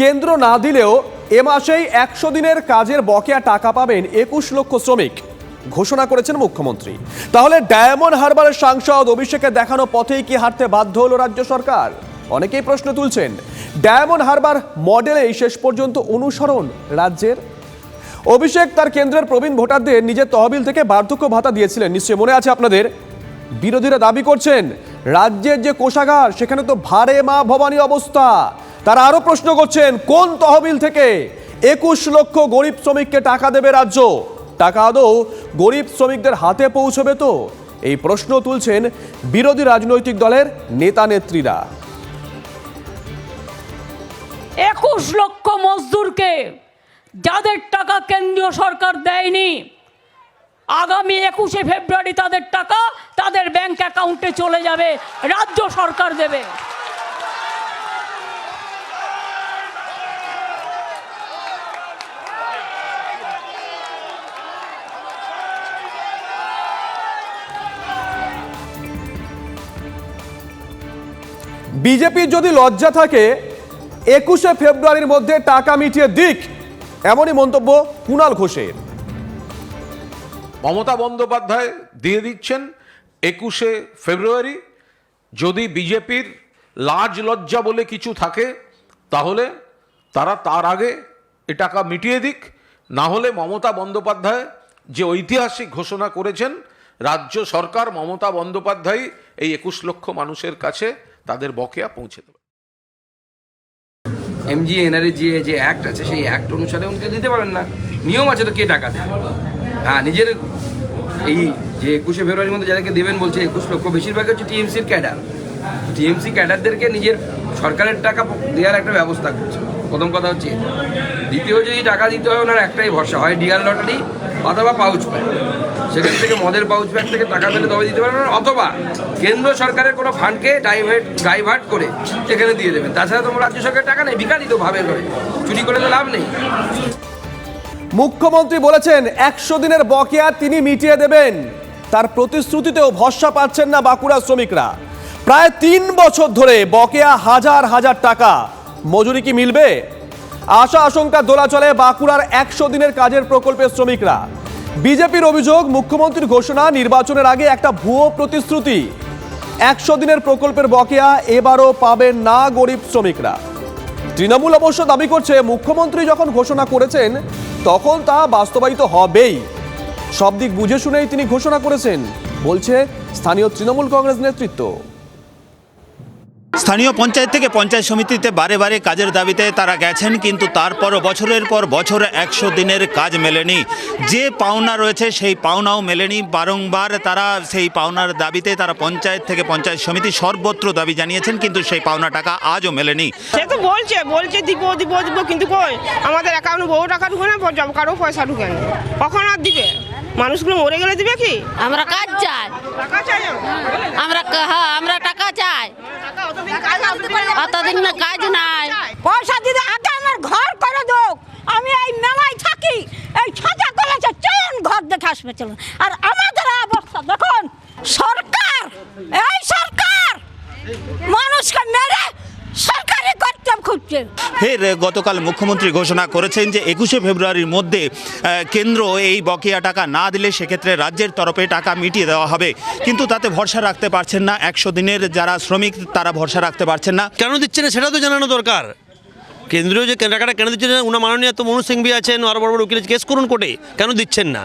কেন্দ্র না দিলেও এ মাসেই একশো দিনের কাজের বকেয়া টাকা পাবেন একুশ লক্ষ শ্রমিক, ঘোষণা করেছেন মুখ্যমন্ত্রী। তাহলে ডায়মন্ড হারবারের সাংসদ অভিষেকের দেখানো পথেই কি হারতে বাধ্য হলো রাজ্য সরকার? অনেকেই প্রশ্ন তুলছেন, ডায়মন্ড হারবার মডেলেই শেষ পর্যন্ত অনুসরণ রাজ্যের? অভিষেক তার কেন্দ্রের প্রবীণ ভোটারদের নিজের তহবিল থেকে বার্ধক্য ভাতা দিয়েছিলেন। নিশ্চয়ই মনে আছে আপনাদের? বিরোধীরা দাবি করছেন, রাজ্যের যে কোষাগার, সেখানে তো ভারে মা ভবানী অবস্থা। তারা আরও প্রশ্ন করছেন, কোন তহবিল থেকে একুশ লক্ষ গরিব শ্রমিককে টাকা দেবে রাজ্য? টাকা আদৌ গরিব শ্রমিকদের হাতে পৌঁছবে তো? এই প্রশ্ন তুলছেন বিরোধী রাজনৈতিক দলের নেতা নেত্রীরা। একুশ লক্ষ মজদুরকে যাদের টাকা কেন্দ্রীয় সরকার দেয়নি, আগামী একুশে ফেব্রুয়ারি তাদের টাকা তাদের ব্যাংক অ্যাকাউন্টে চলে যাবে, রাজ্য সরকার দেবে। বিজেপির যদি লজ্জা থাকে, একুশে ফেব্রুয়ারির মধ্যে টাকা মিটিয়ে দিক, এমনই মন্তব্য কুণাল ঘোষের। মমতা বন্দ্যোপাধ্যায় দিয়ে দিচ্ছেন একুশে ফেব্রুয়ারি। যদি বিজেপির লাজ লজ্জা বলে কিছু থাকে, তাহলে তারা তার আগে এ টাকা মিটিয়ে দিক। না হলে মমতা বন্দ্যোপাধ্যায় যে ঐতিহাসিক ঘোষণা করেছেন, রাজ্য সরকার মমতা বন্দ্যোপাধ্যায় এই একুশ লক্ষ মানুষের কাছে তাদের বকেয়া পৌঁছে দেবে। এমজি এনআরএ যে যে অ্যাক্ট আছে, সেই অ্যাক্ট অনুসারে উনকে দিতে পারেন না। নিয়ম আছে তো কে টাকা দেবে? হ্যাঁ নিজের এই যে একুশে ফেব্রুয়ারির মধ্যে যাদেরকে দেবেন বলছে, একুশ লক্ষ বেশিরভাগ হচ্ছে টিএমসির ক্যাডার। টিএমসি ক্যাডারদেরকে নিজের সরকারের টাকা দেওয়ার একটা ব্যবস্থা করছে। প্রথম কথা হচ্ছে দ্বিতীয়, যদি টাকা দিতে হয়, ওনার একটাই ভরসা, হয় ডিয়ার লটারি অথবা পাউচ প্যাক সেখান থেকে মদের পাউচ প্যাক থেকে টাকা পেলে তবে দিতে পারবেন অথবা কেন্দ্র সরকারের কোনো ফান্ডকে ডাইভার্ট ডাইভার্ট করে এখানে দিয়ে দেবেন তাছাড়া তোমার রাজ্য সরকারের টাকা নেই ভিকারি তো ভাবে করে। চুরি করে তো লাভ নেই। মুখ্যমন্ত্রী বলেছেন, একশো দিনের বকেয়া তিনি মিটিয়ে দেবেন। তার প্রতিশ্রুতিতেও ভরসা পাচ্ছেন না বাঁকুড়া শ্রমিকরা। প্রায় তিন বছর ধরে বকেয়া হাজার হাজার টাকা। মজুরি কি মিলবে? আশা আশঙ্কা দোলাচলে বাঁকুড়ার একশো দিনের কাজের প্রকল্পের শ্রমিকরা। বিজেপির অভিযোগ, মুখ্যমন্ত্রীর ঘোষণা, নির্বাচনের আগে একটা ভুয়ো প্রতিশ্রুতি। একশো দিনের প্রকল্পের বকেয়া এবারও পাবেন না গরিব শ্রমিকরা। তৃণমূল অবশ্য দাবি করছে, মুখ্যমন্ত্রী যখন ঘোষণা করেছেন, তখন তা বাস্তবায়িত হবেই। সব দিক বুঝে শুনেই তিনি ঘোষণা করেছেন, বলছে স্থানীয় তৃণমূল কংগ্রেস নেতৃত্ব। স্থানীয় পঞ্চায়েত থেকে পঞ্চায়েত সমিতিতে বারে বারে কাজের দাবিতে তারা গেছেন, কিন্তু তারপরও বছরের পর বছর একশো দিনের কাজ মেলেনি। যে পাওনা রয়েছে সেই পাওনাও মেলেনি। বারংবার তারা সেই পাওনার দাবিতে তারা পঞ্চায়েত থেকে পঞ্চায়েত সমিতি সর্বত্র দাবি জানিয়েছেন, কিন্তু সেই পাওনা টাকা আজও মেলেনি। সে তো বলছে বলছে দিব দিব দিব, কিন্তু কই? আমাদের অ্যাকাউন্টে বহু টাকা ঢুকে না কার্ডও পয়সা ঢুকে না। কখন আর দিবে? মানুষগুলো মরে গেলে দিবে কি? আমরা কাজ চাই। টাকা চাই আমরা হ্যাঁ আমরা টাকা চাই। অতদিন কাজ না নাই। পয়সা দিতে আগে আমার ঘর করে দোক আমি এই মেলায় থাকি এই সাজা কলেজে চলুন ঘর দেখে আসবে চলুন আর আমাদের অবস্থা দেখুন সরকার এই সরকার মানুষকে মেরে করতে খুঁজছে ফের গতকাল মুখ্যমন্ত্রী ঘোষণা করেছেন যে একুশে ফেব্রুয়ারির মধ্যে কেন্দ্র এই বকেয়া টাকা না দিলে সেক্ষেত্রে রাজ্যের তরফে টাকা মিটিয়ে দেওয়া হবে। কিন্তু তাতে ভরসা রাখতে পারছেন না। একশো দিনের যারা শ্রমিক তারা ভরসা রাখতে পারছেন না। কেন দিচ্ছে না সেটা তো জানানো দরকার। কেন্দ্রীয় যে টাকাটা কেন দিচ্ছে না উনা মাননীয় তো মনোজ সিংভি আছেন আরও বড় বড় উকিল কেস করুন কোর্টে। কেন দিচ্ছেন না?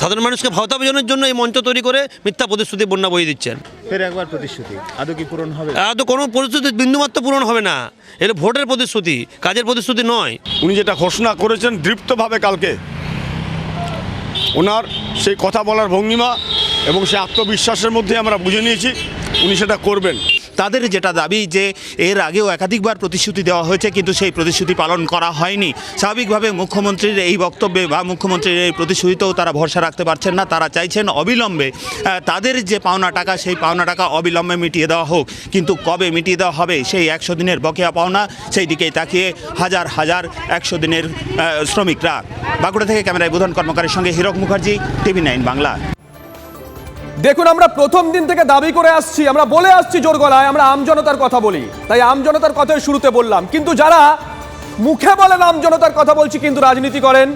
সাধারণ মানুষকে ভাওতা বোঝানোর জন্য এই মঞ্চ তৈরি করে মিথ্যা প্রতিশ্রুতি বন্যা বই দিচ্ছেন। ফের একবার প্রতিশ্রুতি। আদৌ কি পূরণ হবে? তো কোনো প্রতিশ্রুতি বিন্দুমাত্র পূরণ হবে না। এটা ভোটের প্রতিশ্রুতি কাজের প্রতিশ্রুতি নয়। উনি যেটা ঘোষণা করেছেন দৃপ্তভাবে কালকে ওনার সেই কথা বলার ভঙ্গিমা এবং সেই আত্মবিশ্বাসের মধ্যে আমরা বুঝে নিয়েছি উনি সেটা করবেন। তাদের যেটা দাবি যে এর আগেও একাধিকবার প্রতিশ্রুতি দেওয়া হয়েছে, কিন্তু সেই প্রতিশ্রুতি পালন করা হয়নি। স্বাভাবিকভাবে মুখ্যমন্ত্রীর এই বক্তব্যে বা মুখ্যমন্ত্রীর এই প্রতিশ্রুতিতেও তারা ভরসা রাখতে পারছেন না। তারা চাইছেন অবিলম্বে তাদের যে পাওনা টাকা, সেই পাওনা টাকা অবিলম্বে মিটিয়ে দেওয়া হোক। কিন্তু কবে মিটিয়ে দেওয়া হবে, সেই একশো দিনের বকেয়া পাওনা, সেই দিকেই তাকিয়ে হাজার হাজার একশো দিনের শ্রমিকরা। বাঁকুড়া থেকে ক্যামেরায় বোধন কর্মকারের সঙ্গে হীরক মুখার্জি, টিভি নাইন বাংলা। দেখুন, আমরা প্রথম দিন থেকে দাবি করে আসছি, আমরা বলে আসছি জোর গলায়, আমরা আমজনতার কথা বলি। তাই আমজনতার কথাই শুরুতে বললাম। কিন্তু যারা মুখে বলেন নাম জনতার কথা বলছি, কিন্তু রাজনীতি করেন,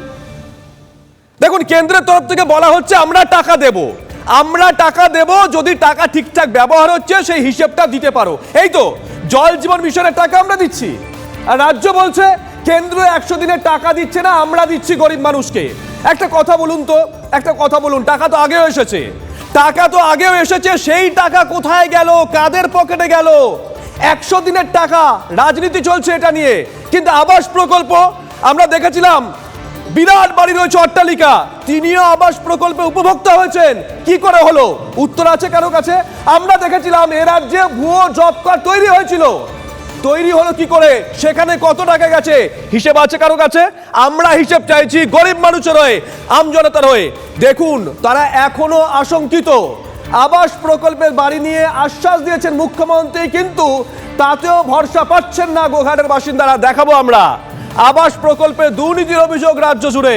দেখুন, কেন্দ্রের তরফ থেকে বলা হচ্ছে, আমরা টাকা দেব। আমরা টাকা দেব যদি টাকা ঠিকঠাক ব্যবহার হচ্ছে, সেই হিসেবটা দিতে পারো। এই তো, জল জীবন মিশনের টাকা আমরা দিচ্ছি। আর রাজ্য বলছে, কেন্দ্র একশো দিনের টাকা দিচ্ছে না, আমরা দিচ্ছি গরিব মানুষকে। একটা কথা বলুন তো, একটা কথা বলুন, টাকা তো আগেও এসেছে। টাকা তো আগেও এসেছে, সেই টাকা কোথায় গেল, কাদের পকেটে গেল? একশো দিনের টাকা, রাজনীতি চলছে এটা নিয়ে। কিন্তু আবাস প্রকল্প, আমরা দেখেছিলাম, বিরাট বাড়ি রয়েছে অট্টালিকা। তিনিও আবাস প্রকল্পে উপভোক্তা হয়েছেন। কি করে হলো? উত্তর আছে কারও কাছে? আমরা দেখেছিলাম এ রাজ্যে ভুয়ো জব কার্ড তৈরি হয়েছিল। তৈরি হলো কি করে? সেখানে কত টাকা গেছে? হিসেব আছে কারও কাছে? আমরা হিসেব চাইছি গরিব মানুষের হয়ে আমজনতার হয়ে। দেখুন, তারা এখনও আশঙ্কিত। আবাস প্রকল্পের বাড়ি নিয়ে আশ্বাস দিয়েছেন মুখ্যমন্ত্রী, কিন্তু তাতেও ভরসা পাচ্ছেন না গোঘাটের বাসিন্দারা। দেখাবো আমরা। আবাস প্রকল্পে দুর্নীতির অভিযোগ রাজ্য জুড়ে।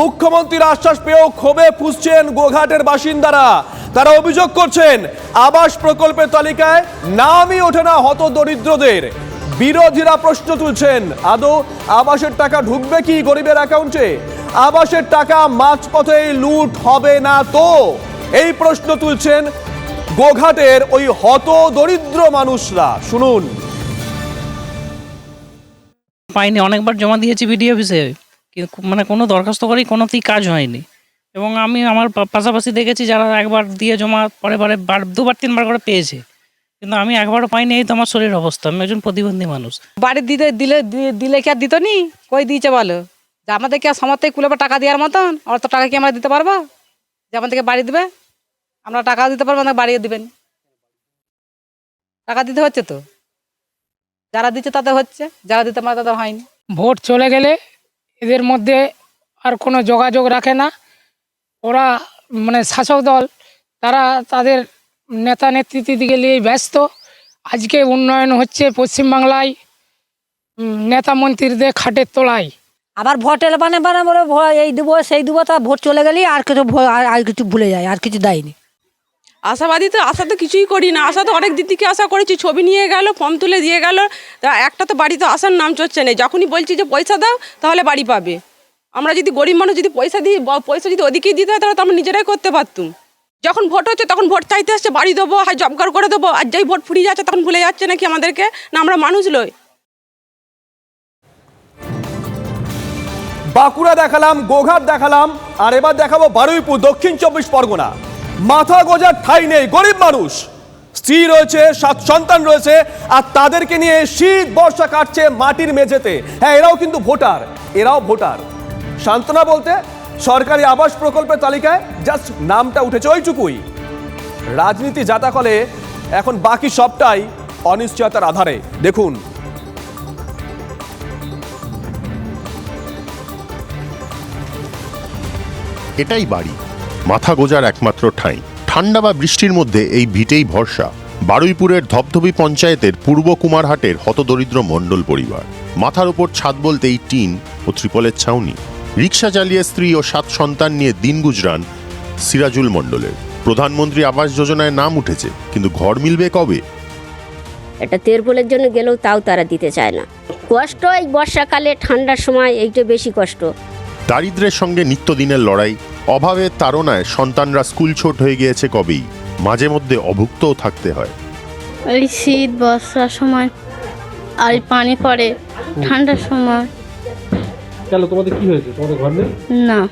মুখ্যমন্ত্রীর আশ্বাস পেয়েও ক্ষোভে ফুসছেন গোঘাটের বাসিন্দারা। তারা অভিযোগ করছেন, আবাস প্রকল্পের তালিকায় নামই ওঠে না হত দরিদ্রদের। বিরোধীরা প্রশ্ন তুলছেন, আদৌ আবাসের টাকা ঢুকবে কি গরিবের অ্যাকাউন্টে? আবাসের টাকা মাঝপথে লুট হবে না তো? এই প্রশ্ন তুলছেন গোঘাটের ওই হত দরিদ্র মানুষরা। শুনুন। পাইনি, অনেকবার জমা দিয়েছি বিডিও অফিসে। মানে কোনো দরখাস্ত করেই কোনোতেই কাজ হয়নি। এবং আমি আমার পাশাপাশি দেখেছি যারা একবার দিয়ে জমা পরে পরে বার দুবার তিনবার করে পেয়েছে। কিন্তু আমি একবারও পাইনি এই তো আমার শরীর অবস্থা। আমি একজন প্রতিবন্ধী মানুষ। বাড়ি দিতে দিলে দিলে কি আর দিত নি? কই দিয়েছে বলো? যে আমাদের কি আর সমর্থ কুলে টাকা দেওয়ার মতন? অত টাকা কি আমরা দিতে পারব? যে আমাদেরকে বাড়ি দিবে? আমরা টাকা দিতে পারব আমাদের বাড়িয়ে দিবেন। টাকা দিতে হচ্ছে তো? যারা দিচ্ছে তাদের হচ্ছে যারা দিতে পারে তাদের হয়নি। ভোট চলে গেলে এদের মধ্যে আর কোনো যোগাযোগ রাখে না। ওরা মানে শাসক দল তারা তাদের নেতা নেতৃত্বের দিকে নিয়ে ব্যস্ত। আজকে উন্নয়ন হচ্ছে পশ্চিমবাংলায় নেতা মন্ত্রীদের খাটের তোলায়। আবার ভোটের মানে মানে বলে ভ- এই দেবো সেই দেবো তা ভোট চলে গেলেই আর কিছু ভ- আর- আর কিছু ভুলে যায় আর কিছু দেয়নি। আশাবাদী তো আশা তো কিছুই করি না। আশা তো অনেক দিক থেকে আশা করেছি ছবি নিয়ে গেল ফর্ম তুলে দিয়ে গেল। তা একটা তো বাড়ি তো আসার নাম চলছে না। যখনই বলছি যে পয়সা দাও তাহলে বাড়ি পাবে। আমরা যদি গরিব মানুষ যদি পয়সা দিই পয়সা যদি ওদিকেই দিতে হয়, তাহলে তো আমরা নিজেরাই করতে পারতুম। যখন ভোট হচ্ছে, তখন ভোট চাইতে আসছে, বাড়ি দেবো হয় জব করে দেবো, আর যাই ভোট ফুরিয়ে যাচ্ছে, তখন ভুলে যাচ্ছে নাকি আমাদেরকে? না, আমরা মানুষ লই বাঁকুড়া দেখালাম, গোঘাট দেখালাম, আর এবার দেখাবো বারুইপুর, দক্ষিণ চব্বিশ পরগনা। মাথা গোজার ঠাই নেই, গরিব মানুষ। স্ত্রী রয়েছে, সাত সন্তান রয়েছে, আর তাদেরকে নিয়ে শীত বর্ষা কাটছে মাটির মেঝেতে। হ্যাঁ এরাও কিন্তু ভোটার, এরাও ভোটার। সান্ত্বনা বলতে সরকারি আবাস প্রকল্পের তালিকায় জাস্ট নামটা উঠেছে ওইটুকুই। রাজনীতি জাতাকলে এখন বাকি সবটাই অনিশ্চয়তার আধারে। দেখুন। এটাই বাড়ি। মাথা গোজার একমাত্র ঠাঁই। ঠান্ডা বা বৃষ্টির মধ্যে এই ভিটেই ভরসা। বারুইপুরের ধবধবি পঞ্চায়েতের পূর্ব কুমারহাটের হতদরিদ্র মণ্ডল পরিবার। মাথার ওপর ছাদ বলতেই টিন ও ত্রিপলের ছাউনি। রিক্সা চালিয়ে স্ত্রী ও সাত সন্তান নিয়ে দিন গুজরান সিরাজুল মণ্ডলের। প্রধানমন্ত্রী আবাস যোজনায় নাম উঠেছে কিন্তু ঘর মিলবে কবে? এটা তেরপোলের জন্য গেলেও তাও তারা দিতে চায় না। কষ্ট এই বর্ষাকালে ঠান্ডার সময় এইটা বেশি কষ্ট। দারিদ্র্যের সঙ্গে নিত্যদিনের লড়াই অভাবের তাড়নায় সন্তানরা স্কুল ছোট হয়ে গিয়েছে কবেই মাঝে মধ্যে অভুক্তও থাকতে হয়। এই শীত বর্ষার সময় আর পানি পড়ে ঠান্ডার সময় কেন তোমাদের কি হয়েছে? তোমাদের ঘর নেই? না।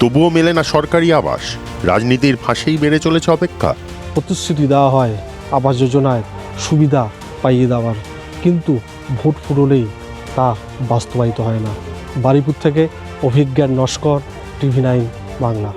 তবুও মেলে না সরকারি আবাস। রাজনীতির ফাঁসেই বেড়ে চলেছে অপেক্ষা। প্রতিশ্রুতি দেওয়া হয় আবাস যোজনায় সুবিধা পাইয়ে দেওয়ার। কিন্তু ভোট ফুরলেই তা বাস্তবায়িত হয় না। বারিপুর থেকে অভিজ্ঞান নস্কর টিভি নাইন বাংলা।